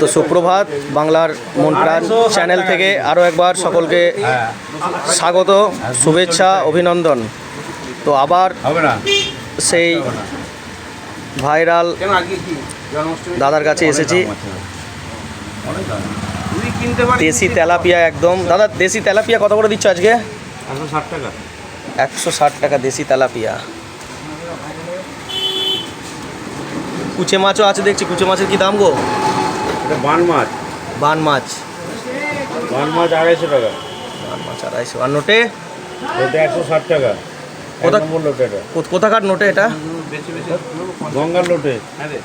তো সুপ্রভাত বাংলার মনপ্রাণ চ্যানেল থেকে আরও একবার সকলকে স্বাগত শুভেচ্ছা অভিনন্দন। তো আবার সেই ভাইরাল দাদার কাছে এসেছি। দেশি তেলাপিয়া একদম। দাদা দেশি তেলাপিয়া কত করে দিচ্ছ আজকে? একশো ষাট টাকা। একশো ষাট টাকা দেশি তেলাপিয়া। কুচে মাছও আছে দেখছি। কুচে মাছের কি দাম গো? এটা বান মাছ। বান মাছ। বান মাছ আড়াইশো টাকা। বান মাছ আড়াইশো। আর নোটে? এটা একশো ষাট টাকা। কোথা- নম্বর এটা। কোথাকার নোটে এটা? গঙ্গার লোটে হ্যাঁ রে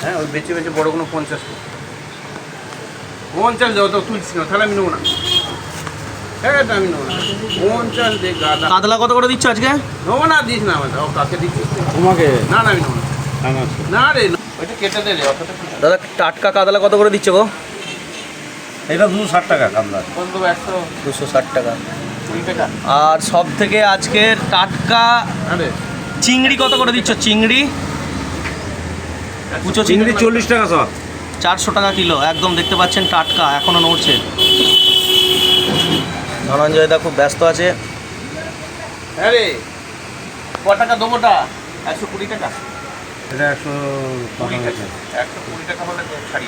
হ্যাঁ ওই বেশি বেশি বড় কোনো পঞ্চাশ পঞ্চাশ দাও তো তুলছি না তাহলে আমি নেব না। হ্যাঁ এটা আমি নেব না। পঞ্চাশ দে গাদা। কাতলা কত করে দিচ্ছ আজকে? নেব না দিস না আমাদের কাকে দিচ্ছিস? তোমাকে? না না আমি নেব না। দাদা টাটকা কাতলা কত করে দিচ্ছ গো? এটা দুশো ষাট টাকা কামলা কত দেবো একশো দুশো ষাট টাকা। আর সব থেকে আজকের টাটকা আরে চিংড়ি কত করে দিচ্ছ? চিংড়ি? কুচো চিংড়ি চিংড়ি চল্লিশ টাকা সব। চারশো টাকা কিলো একদম দেখতে পাচ্ছেন টাটকা এখনও নড়ছে। ধনঞ্জয় দা খুব ব্যস্ত আছে। হ্যাঁ রে ক টাকা দেবোটা একশো কুড়ি টাকা। এটা একশো কুড়ি টাকা। একশো কুড়ি টাকা হলে শাড়ি